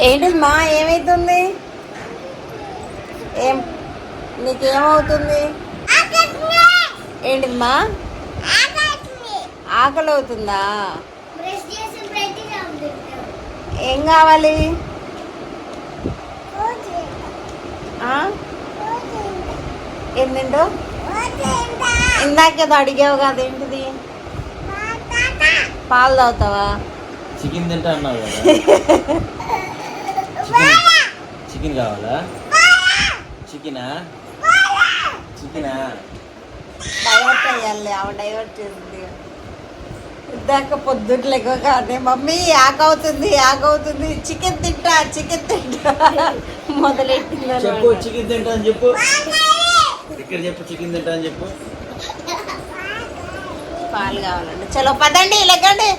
ఏంటిది మా ఏమైతుంది? ఏం నీకేమవుతుంది? ఏంటిది మా? ఆకలి అవుతుందా. ఏం కావాలి? ఆ? ఏం తింటూ ఇందాకేదో అడిగావు కదా ఏంటిది? పాలు తాగుతావా? చికెన్ తింటా అన్నావు కదా. చికెన్ కావాలా? చికెనా? చికెనా? డైవర్ట్ అయ్యాలి ఆమె డైవర్ట్ చేసింది. ఇందాక పొద్దుట్లు ఎక్కువ కానీ మమ్మీ ఆకవుతుంది ఆకవుతుంది చికెన్ తింటా చికెన్ తింటా. మొదలెట్టింది చెప్పు. చికెన్ తింటా అని చెప్పు. ఇక్కడ చెప్పు చికెన్ తింటా అని చెప్పు. పాలు కావాలండి. చలో పదండి లెక్కండి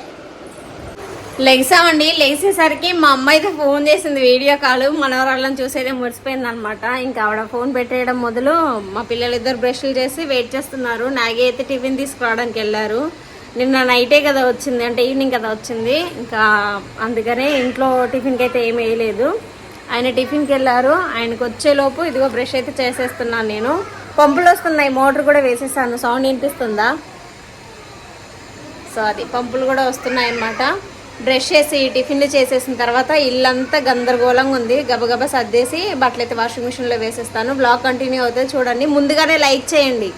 లెగ్సామండి. లెగ్సేసరికి మా అమ్మ అయితే ఫోన్ చేసింది వీడియో కాల్. మనవరాళ్ళని చూసేదే మురిసిపోయింది అనమాట ఇంకా ఆవిడ ఫోన్ పెట్టేయడం మొదలు మా పిల్లలు ఇద్దరు బ్రష్లు చేసి వెయిట్ చేస్తున్నారు. నాగే అయితే టిఫిన్ తీసుకురావడానికి వెళ్ళారు. నిన్న నైటే కదా వచ్చింది అంటే ఈవినింగ్ కదా వచ్చింది. ఇంకా అందుకనే ఇంట్లో టిఫిన్కి అయితే ఏం వేయలేదు. ఆయన టిఫిన్కి వెళ్ళారు. ఆయనకు వచ్చేలోపు ఇదిగో బ్రష్ అయితే చేసేస్తున్నాను నేను. పంపులు వస్తున్నాయి మోటార్ కూడా వేసేసాను. సౌండ్ వినిపిస్తుందా? సో అది పంపులు కూడా వస్తున్నాయి అన్నమాట బ్రష్ చేసి టిఫిన్లు చేసేసిన తర్వాత ఇల్లంతా గందరగోళంగా ఉంది. గబగబా సర్దేసి బట్టలు అయితే వాషింగ్ మిషన్లో వేసేస్తాను. బ్లాగ్ కంటిన్యూ అవుతుంది చూడండి. ముందుగానే లైక్ చేయండి.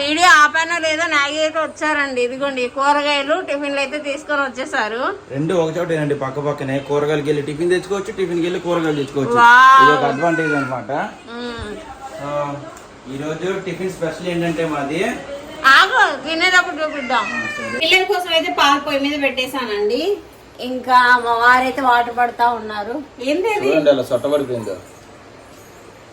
వీడియో ఆపానో లేదో నాగి అయితే వచ్చారండి. ఇదిగోండి కూరగాయలు టిఫిన్లు అయితే తీసుకొని వచ్చేసారు. రెండు ఒక చోటేనండి పక్క పక్కనే. కూరగాయలకి వెళ్ళి టిఫిన్ తెచ్చుకోవచ్చు టిఫిన్కి వెళ్ళి కూరగాయలు తెచ్చుకోవచ్చు. వావ్. ఇది ఒక అడ్వాంటేజ్ అనమాట. మ్మ్. ఈ రోజు టిఫిన్ స్పెషల్ ఏంటంటే మాది ఆగు తినేటప్పుడు చూపిద్దాం. పిల్లల కోసం అయితే పాలు పొయ్యి మీద పెట్టేశానండి. ఇంకా మా వారైతే వాటర్ పడతా ఉన్నారు. ఏంది అది? చూడండి అలా సొట్టబడిపోయిందో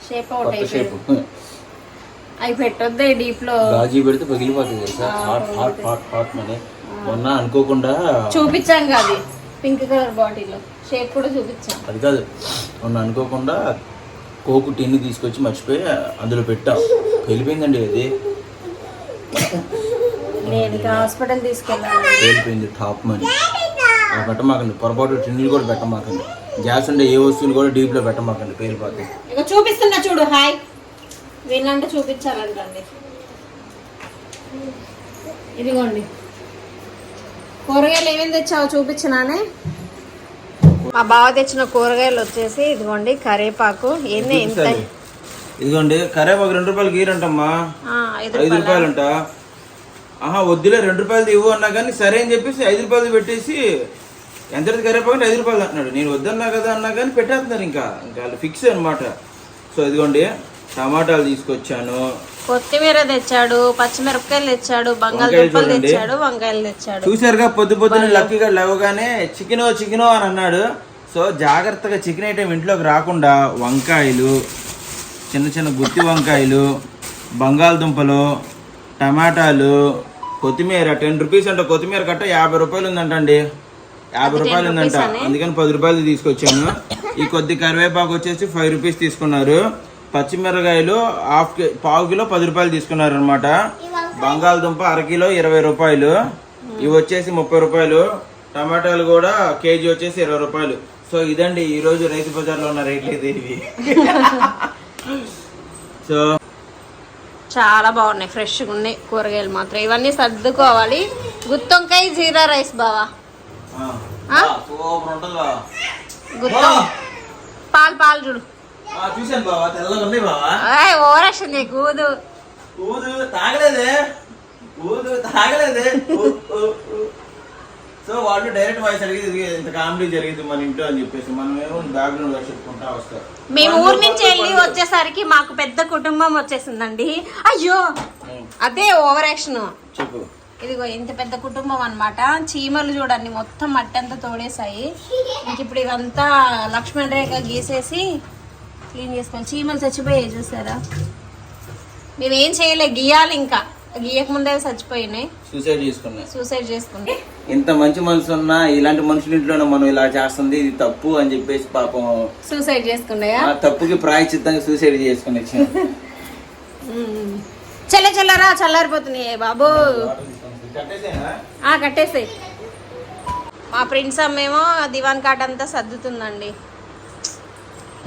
షేప్ అవుట్ కొత్త షేప్ అయిపోయింది అవి పెట్టొద్దు డీప్లో. గాజీ పెడితే పగిలిపోతుంది తెలుసా? హాట్ హాట్ హాట్ హాట్ అని మొన్న అనుకోకుండా చూపించాం కాదు పింక్ కలర్ బాటిల్ షేప్ కూడా చూపించాం. అది కాదు. మొన్న అనుకోకుండా కోకు టిన్ని తీసుకొచ్చి మర్చిపోయి అందులో పెట్టాం. వెళ్ళిపోయిందండి అది. నేను హాస్పిటల్ తీసుకెళ్ళాను టాప్ మని. అలా పెట్టమాకండి పొరపాటు టిన్నులు కూడా పెట్టమాకండి. గ్యాస్ ఉండే ఏ వస్తువులు కూడా డీప్లో పెట్టమాకండి పేలిపోతాయి ఇక చూపిస్తున్నా చూడు హాయ్. వీళ్ళంటే చూపించాలంటండి. ఇదిగోండి. కూరగాయలు ఏమేమి తెచ్చావో చూపించినానే మా బావ తెచ్చిన కూరగాయలు వచ్చేసి ఇదిగోండి కరివేపాకు ఏంది ఎంత. ఇదిగోండి కరేపాకు రెండు రూపాయలు గీరంటమ్మా. ఐదు రూపాయలా? రూపాయలంట. ఆహా వద్దులే రెండు రూపాయలు ఇవ్వు అన్నా కానీ సరే అని చెప్పేసి ఐదు రూపాయలు పెట్టేసి ఎంత కరేపాకు అంటే ఐదు రూపాయలు అంటున్నాడు. నేను వద్దన్నా కదా అన్నా కానీ పెట్టేస్తున్నారు ఇంకా. ఇంకా ఫిక్స్ అనమాట సో ఇదిగోండి టమాటాలు తీసుకొచ్చాను. కొత్తిమీర తెచ్చాడు పచ్చిమిరపకాయలు తెచ్చాడు బంగాళదుంపలు. తెచ్చాడు వంకాయలు తెచ్చాడు. చూసారుగా పొద్దు పొద్దున లక్కీగా లేవగానే చికెనో చికెనో అని అన్నాడు. సో జాగ్రత్తగా చికెన్ ఐటెం ఇంట్లోకి రాకుండా వంకాయలు చిన్న చిన్న గుత్తి వంకాయలు బంగాళదుంపలు టమాటాలు కొత్తిమీర టెన్ రూపీస్ అంట. కొత్తిమీర కట్ట యాభై రూపాయలు ఉందంటండి. యాభై రూపాయలు ఉందంట. అందుకని పది రూపాయలు తీసుకొచ్చాను. ఈ కొద్ది కరివేపాకు వచ్చేసి ఫైవ్ రూపీస్ తీసుకున్నారు. పచ్చిమిరకాయలు హాఫ్కి పావు కిలో పది రూపాయలు తీసుకున్నారు అనమాట బంగాళదుంప అరకిలో ఇరవై రూపాయలు. ఇవి వచ్చేసి ముప్పై రూపాయలు. టమాటాలు కూడా కేజీ వచ్చేసి ఇరవై రూపాయలు. సో ఇదండి ఈ రోజు రైతు బజార్లో ఉన్న రేట్లు అయితే ఇవి. సో చాలా బాగున్నాయి ఫ్రెష్గా ఉన్నాయి కూరగాయలు మాత్రం. ఇవన్నీ సర్దుకోవాలి. గుత్తొంకాయ జీరా రైస్ బావా. గుత్తం పాలు పాలు చూడు. ఆ, చూశాను బావా తెల్లగా ఉన్నాయి బావా. ఏయ్, ఓవరాక్షన్ నీకు ఊదు. ఊదు తాగలేదే. ఊదు తాగలేదే. సో వాళ్ళు డైరెక్ట్ వాయిస్ అడిగి ఇంత కామెడీ జరిగింది మన ఇంట్లో అని చెప్పేసి మనం ఏమో బ్యాక్గ్రౌండ్ చెప్పుకుంటా వస్తాం మేము ఊరు నుంచి వెళ్ళి వచ్చేసరికి మాకు పెద్ద కుటుంబం వచ్చేసిందండి. అయ్యో అదే ఓవర్ యాక్షన్ చెప్పు. ఇదిగో ఇంత పెద్ద కుటుంబం అన్నమాట. చీమలు చూడండి మొత్తం మట్టి అంతా తోడేసాయి ఇంక ఇప్పుడు ఇవంతా లక్ష్మణ్ రేఖ గీసేసి క్లీన్ చేసుకోవాలి. చీమలు చచ్చిపోయాయి చూసారా? మేమేం చేయలే గీయాలి ఇంకా. గీయక ముందే చచ్చిపోయినాయి. సూసైడ్ చేసుకున్నా సూసైడ్ చేసుకుంటే ఇంత మంచి మనసు ఉన్నా ఇలాంటి మనుషుల ఇంట్లోనే మనం ఇలా చేస్తుంది ఇది తప్పు అని చెప్పేసి పాపం సూసైడ్ చేసుకున్నాయా? ఆ తప్పుకి ప్రాయచిత్తంగా సూసైడ్ చేసుకుని చల్ల చల్లరా చల్లారిపోతున్నాయి బాబు. ఆ కట్టేసాయి. మా ఫ్రెండ్స్ అమ్మేమో దివాన్ కాట్ అంతా సర్దుతుందండి.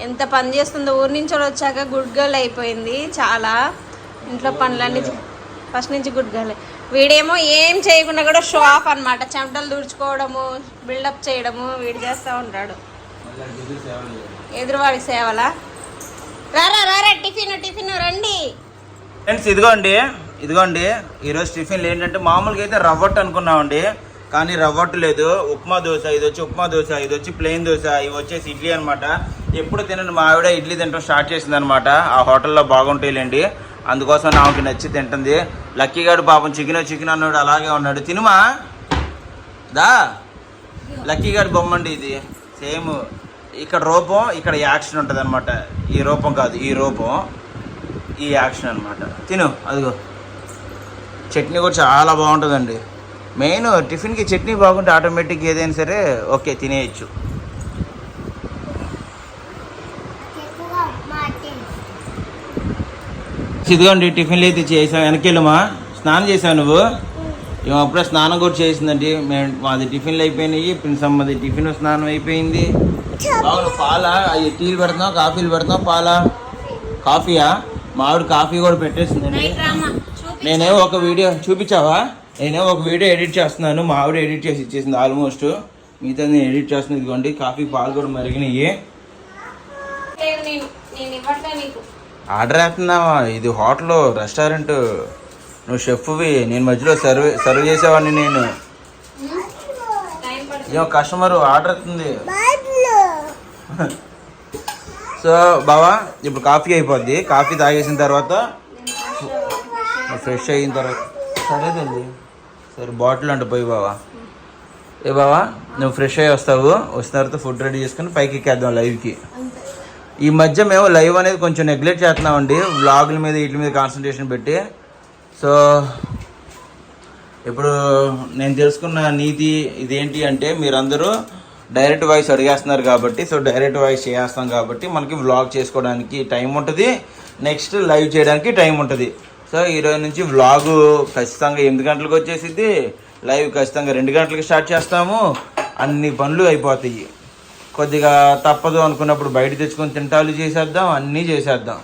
ఎంత పని చేస్తుందో ఊరి నుంచి వచ్చాక గుడ్ గర్ల్ అయిపోయింది చాలా. ఇంట్లో పనులన్నీ ఫస్ట్ నుంచి గుడ్ గర్ల్. వీడేమో ఏం చేయకుండా కూడా షో ఆఫ్ అనమాట చెమటలు తుడుచుకోవడము బిల్డప్ చేయడము వీడు చేస్తూ ఉంటాడు. ఎదురువాడికి సేవలా? రారా రారా టిఫిన్ టిఫిన్ రండి. ఫ్రెండ్స్ ఇదిగోండి ఇదిగోండి. ఈరోజు టిఫిన్లు ఏంటంటే మామూలుగా అయితే రవ్వట్టు అనుకున్నామండి. కానీ రవ్వట్టు లేదు. ఉప్మా దోశ ఇది వచ్చి ఉప్మా దోశ ఇది వచ్చి ప్లెయిన్ దోశ ఇవి వచ్చేసి ఇడ్లీ అనమాట ఎప్పుడు తినండి మా ఆవిడ ఇడ్లీ తినడం స్టార్ట్ చేసింది అనమాట ఆ హోటల్లో బాగుంటాయిలేండి. అందుకోసం నాకు నచ్చి తింటుంది. లక్కీ గారు పాపం చికెన్ చికెన్ అన్నాడు అలాగే ఉన్నాడు. తినుమా? దా. లక్కీ గారి బొమ్మ అండి ఇది. సేమ్ ఇక్కడ రూపం ఇక్కడ యాక్షన్ ఉంటుంది అనమాట ఈ రూపం కాదు ఈ రూపం ఈ యాక్షన్ అనమాట తిను అదిగో. చట్నీ కూడా చాలా బాగుంటుందండి. మెయిన్ టిఫిన్కి చట్నీ బాగుంటే ఆటోమేటిక్ ఏదైనా సరే ఓకే తినేయచ్చు ఎక్కువగా ఉప్మా అంటే ఇదిగోండి టిఫిన్లు అయితే చేసాం. వెనకెళ్ళమా? స్నానం చేసావు నువ్వు? ఏమో అప్పుడే స్నానం కూడా చేసిందండి. మేము మాది టిఫిన్లు అయిపోయినాయి. ప్రిన్స్ అమ్మది టిఫిన్ స్నానం అయిపోయింది. అవును పాలా? అవి టీలు పెడుతున్నావు? కాఫీలు పెడుతున్నావు? పాలా? కాఫీయా? మావిడ కాఫీ కూడా పెట్టేసిందండి. నేనేమో ఒక వీడియో చూపించావా? నేనేమో ఒక వీడియో ఎడిట్ చేస్తున్నాను. మా ఆవిడ ఎడిట్ చేసి ఇచ్చేసింది ఆల్మోస్ట్. మిగతా నేను ఎడిట్ చేస్తున్నాను ఇదిగోండి కాఫీ పాలు కూడా మరిగినాయి. ఆర్డర్ వేస్తున్నావా? ఇది హోటల్ రెస్టారెంట్. నువ్వు షెఫ్వి నేను మధ్యలో సర్వ్ సర్వ్ చేసేవాడిని నేను. ఏమో కస్టమర్ ఆర్డర్ అవుతుంది సో బావా ఇప్పుడు కాఫీ అయిపోద్ది. కాఫీ తాగేసిన తర్వాత ఫ్రెష్ అయిన తర్వాత. సరే తల్లి సరే బాటిల్ అంటే పోయి బావా. ఏ బావా నువ్వు ఫ్రెష్ అయ్యి వస్తావు. వచ్చిన తర్వాత ఫుడ్ రెడీ చేసుకుని పైకి ఎక్కేద్దాం లైవ్కి. ఈ మధ్య మేము లైవ్ అనేది కొంచెం నెగ్లెక్ట్ చేస్తున్నామండి. వ్లాగుల మీద వీటి మీద కాన్సన్ట్రేషన్ పెట్టి. సో ఇప్పుడు నేను తెలుసుకున్న నీతి ఇదేంటి అంటే మీరందరూ డైరెక్ట్ వాయిస్ అడిగేస్తున్నారు కాబట్టి సో డైరెక్ట్ వాయిస్ చేస్తాం కాబట్టి మనకి వ్లాగ్ చేసుకోవడానికి టైం ఉంటుంది. నెక్స్ట్ లైవ్ చేయడానికి టైం ఉంటుంది. సో ఈరోజు నుంచి వ్లాగు ఖచ్చితంగా ఎనిమిది గంటలకు వచ్చేసిద్ది. లైవ్ ఖచ్చితంగా రెండు గంటలకు స్టార్ట్ చేస్తాము. అన్ని పనులు అయిపోతాయి. కొద్దిగా తప్పదు అనుకున్నప్పుడు బయట తెచ్చుకొని తింటాలు చేసేద్దాం అన్నీ చేసేద్దాం.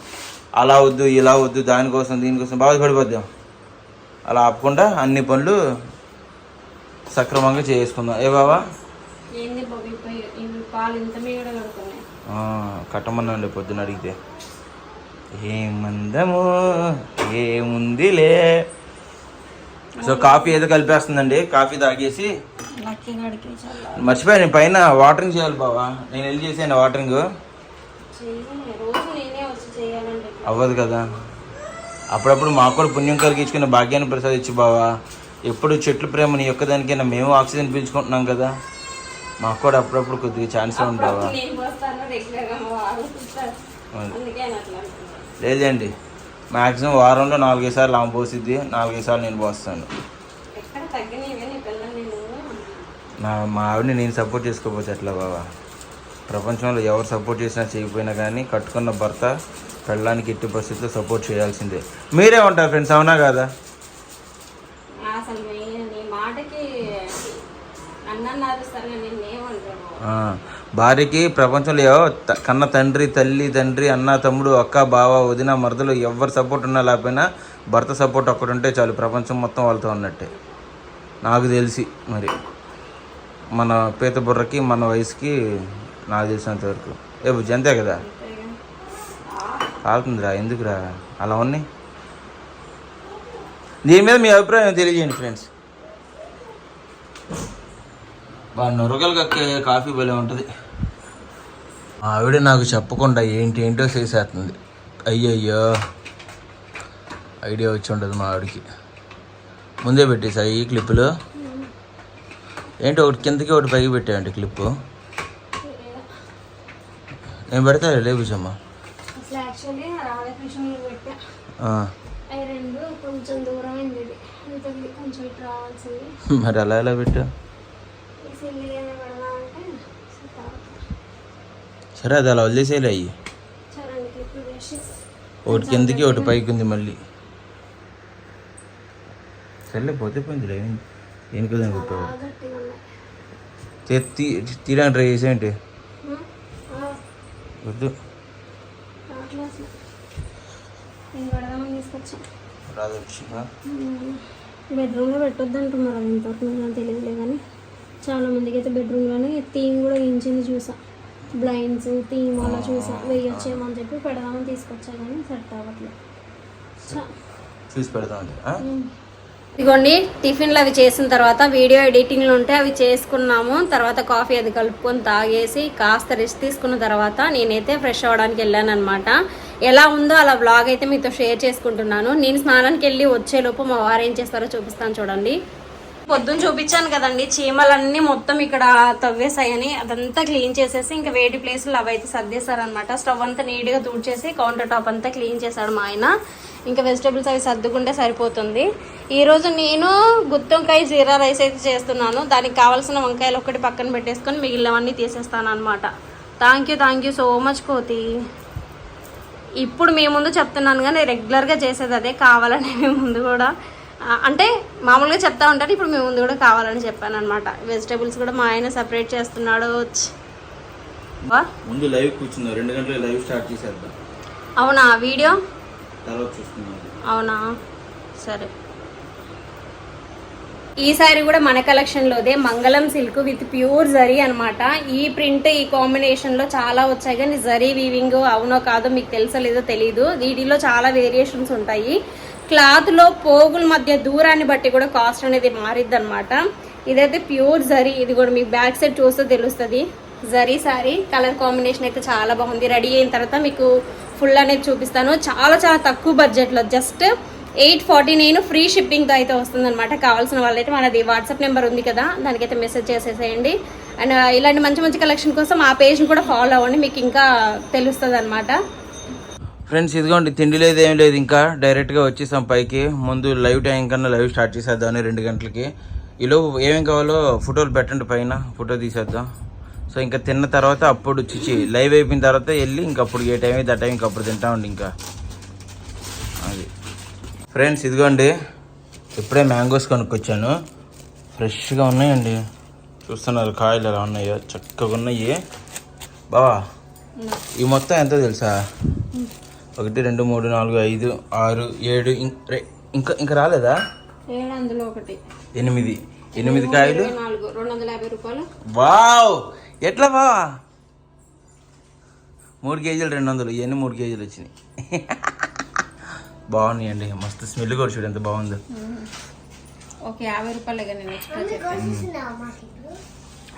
అలా వద్దు ఇలా వద్దు దానికోసం దీనికోసం బాధపడిపోద్దాం. అలా ఆపకుండా అన్ని పనులు సక్రమంగా చేసుకుందాం. ఏ బాబా కట్టమన్నాండి పొద్దున అడిగితే. ఏమందము ఏముందిలే సో కాఫీ ఏదో కలిపేస్తుందండి. కాఫీ తాగేసి చాలా. మర్చిపోయాను పైన వాటరింగ్ చేయాలి బావా. నేను వెళ్ళి చేసాను వాటరింగ్ నేనే అవ్వదు కదా. అప్పుడప్పుడు మాకు కూడా పుణ్యం కలిగించుకున్న భాగ్యాన్ని ప్రసాదించు బావా. ఎప్పుడు చెట్లు ప్రేమ నీ ఒక్కదానికైనా మేము ఆక్సిజన్ పీల్చుకుంటున్నాం కదా. మాకు కూడా అప్పుడప్పుడు కొద్దిగా ఛాన్స్ నేను నేను అంటున్నాను. లేదండి. మ్యాక్సిమం వారంలో నాలుగైదు సార్లు ఆమె పోసిద్ది నాలుగైదు సార్లు నేను పోస్తాను ఎక్కడ తగ్గినవి నీ పిల్లల్ని నువ్వు నా మా ఆవిడని నేను సపోర్ట్ చేసుకోకపోతే ఎట్లా బావా? ప్రపంచంలో ఎవరు సపోర్ట్ చేసినా చేయకపోయినా కానీ కట్టుకున్న భర్త పెళ్ళానికి ఎట్టి పరిస్థితుల్లో సపోర్ట్ చేయాల్సిందే. మీరే ఉంటారు ఫ్రెండ్స్ అవునా కదా? భార్యకి ప్రపంచంలో కన్న తండ్రి తల్లి తండ్రి అన్న తమ్ముడు అక్క బావ వదిన మరదలు ఎవరు సపోర్ట్ ఉన్నా లేకపోయినా భర్త సపోర్ట్ ఒక్కటి ఉంటే చాలు ప్రపంచం మొత్తం వాళ్ళతో ఉన్నట్టే. నాకు తెలిసి మరి. మన పీత బుర్రకి మన వయసుకి నాకు తెలిసినంత వరకు. ఏ బుజ్జి అంతే కదా? కాలుతుందిరా ఎందుకురా? అలా ఉన్నాయి దీని మీద మీ అభిప్రాయం తెలియజేయండి ఫ్రెండ్స్ బాగా నొరగలు కక్కే కాఫీ భలే ఉంటుంది. ఆవిడ నాకు చెప్పకుండా ఏంటి ఏంటో చేసేస్తుంది. అయ్యయ్యో. ఐడియా వచ్చి ఉండదు మా ఆవిడకి. ముందే పెట్టేసాయి ఈ క్లిప్పులు. ఏంటి ఒకటి కిందకి ఒకటి పైకి పెట్టాయండి క్లిప్పు నేను పెడతా రావాల్సింది. మరి అలా ఎలా పెట్టా? సరే అది అలా వదిలేసేలే అయ్యి. ఒకటి కిందకి ఒకటి పైకి ఉంది మళ్ళీ. సర్లే పోతే పోయింది లేదు దేనికి దానికి పెట్టావు బాగా గట్టిగా ఉన్నాయి తీ- తీ- తీయడానికి ట్రై ఆ, వద్దు రాదు వచ్చిందా బెడ్రూమ్లో పెట్టొద్దు అంటున్నారు అది ఇంతవరకు నాకు తెలియదులే కానీ చాలా మందికి అయితే బెడ్రూమ్లోనే థీమ్ కూడా వేయించింది చూసా బ్లైండ్స్ థీమ్ అలా చూసా వేయొచ్చేమో అని చెప్పి పెడదామని తీసుకొచ్చా కానీ సెట్ అవ్వట్లేదు చూసి ఆ? ఇదిగోండి టిఫిన్లు అవి చేసిన తర్వాత వీడియో ఎడిటింగ్లు ఉంటే అవి చేసుకున్నాము. తర్వాత కాఫీ అది కలుపుకొని తాగేసి కాస్త రెస్ట్ తీసుకున్న తర్వాత నేనైతే ఫ్రెష్ అవ్వడానికి వెళ్ళానమాట ఎలా ఉందో అలా బ్లాగ్ అయితే మీతో షేర్ చేసుకుంటున్నాను. నేను స్నానానికి వెళ్ళి వచ్చేలోపు మా వారు ఏం చేస్తారో చూపిస్తాను చూడండి. పొద్దున్న చూపించాను కదండి. చీమలన్నీ మొత్తం ఇక్కడ తవ్వేసాయని అదంతా క్లీన్ చేసేసి ఇంకా వేడి ప్లేస్లు అవి అయితే సర్దేశారనమాట స్టవ్ అంతా నీట్గా తూడ్చేసి కౌంటర్ టాప్ అంతా క్లీన్ చేశాడు మా ఆయన. ఇంకా వెజిటేబుల్స్ అవి సర్దుకుంటే సరిపోతుంది. ఈరోజు నేను గుత్తొంకాయ జీరా రైస్ అయితే చేస్తున్నాను. దానికి కావాల్సిన వంకాయలు ఒక్కటి పక్కన పెట్టేసుకొని మిగిలినవన్నీ తీసేస్తాను అనమాట thank you thank you so much కోతి. ఇప్పుడు మీ ముందు చెప్తున్నాను కానీ రెగ్యులర్గా చేసేది అదే. కావాలని మీ ముందు కూడా. అంటే మామూలుగా చెప్తా ఉంటాను ఇప్పుడు మీ ముందు కూడా కావాలని చెప్పాను అనమాట వెజిటేబుల్స్ కూడా మా ఆయన సపరేట్ చేస్తున్నాడు. ముందు లైవ్ కూర్చుందాం రెండు గంటలు లైవ్ స్టార్ట్ చేసేద్దాం. అవునా? వీడియో? తర్వాత అవునా? సరే. ఈ సారీ కూడా మన కలెక్షన్ లోదే మంగళం సిల్క్ విత్ ప్యూర్ జరీ అన్నమాట. ఈ ప్రింట్ ఈ కాంబినేషన్లో చాలా వచ్చాయి కానీ జరీ వీవింగ్ అవునో కాదో మీకు తెలుసో లేదో తెలియదు వీటిలో చాలా వేరియేషన్స్ ఉంటాయి. క్లాత్లో పోగుల మధ్య దూరాన్ని బట్టి కూడా కాస్ట్ అనేది మారిద్ది అనమాట ఇదైతే ప్యూర్ జరీ. ఇది కూడా మీకు బ్యాక్ సైడ్ చూస్తే తెలుస్తుంది. జరీ సారీ కలర్ కాంబినేషన్ అయితే చాలా బాగుంది. రెడీ అయిన తర్వాత మీకు ఫుల్ అనేది చూపిస్తాను. చాలా చాలా తక్కువ బడ్జెట్లో just eight forty nine free షిప్పింగ్తో అయితే వస్తుందన్నమాట. కావాల్సిన వాళ్ళైతే మనది వాట్సాప్ నెంబర్ ఉంది కదా దానికైతే మెసేజ్ చేసేసేయండి. అండ్ ఇలాంటి మంచి మంచి కలెక్షన్ కోసం ఆ పేజ్ని కూడా ఫాలో అవ్వండి. మీకు ఇంకా తెలుస్తుంది అనమాట ఫ్రెండ్స్ ఇదిగోండి తిండి లేదు ఏం లేదు ఇంకా డైరెక్ట్గా వచ్చేసాం పైకి. ముందు లైవ్ టైం కన్నా లైవ్ స్టార్ట్ చేసేద్దామని రెండు గంటలకి. ఈలోపు ఏమేం కావాలో ఫోటోలు పెట్టండి పైన ఫోటో తీసేద్దాం. సో ఇంకా తిన్న తర్వాత అప్పుడు చిచి లైవ్ అయిపోయిన తర్వాత వెళ్ళి ఇంకా అప్పుడు ఏ టైం అయితే ఆ టైంకి అప్పుడు తింటామండి ఇంకా. అది. ఫ్రెండ్స్ ఇదిగోండి ఇప్పుడే మ్యాంగోస్ కొనుక్కొచ్చాను. ఫ్రెష్గా ఉన్నాయండి. చూస్తున్నారు కాయలు ఎలా ఉన్నాయో చక్కగా ఉన్నాయి. బావా ఈ మొత్తం ఎంతో తెలుసా? ఒకటి రెండు మూడు నాలుగు ఐదు ఆరు ఏడు ఇం- రే- ఇంకా ఇంకా రాలేదా? ఏడు అందులో ఒకటి? ఎనిమిది. ఎనిమిది కాయలు? వావ్! ఎట్లా బావా? మూడు కేజీలు రెండు వందలు. ఇవన్నీ మూడు కేజీలు వచ్చినాయి. బాగున్నాయండి. మస్తు స్మెల్ కూడా చూడు ఎంత బాగుందో.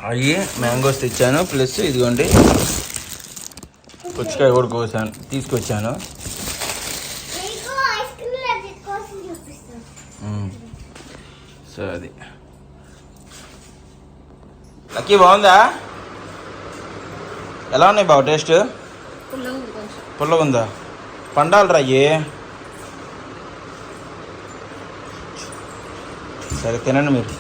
అవి మ్యాంగోస్ తెచ్చాను. ప్లస్ ఇదిగోండి. పుచ్చకాయ కూడా కోసాను తీసుకొచ్చాను. సో అది. లక్కీ బాగుందా? ఎలా ఉన్నాయి బావ టేస్ట్? పుల్లగా ఉంది కొంచెం. పుల్లగా ఉందా? పండాలి రయ్యే సరే తినండి మీరు.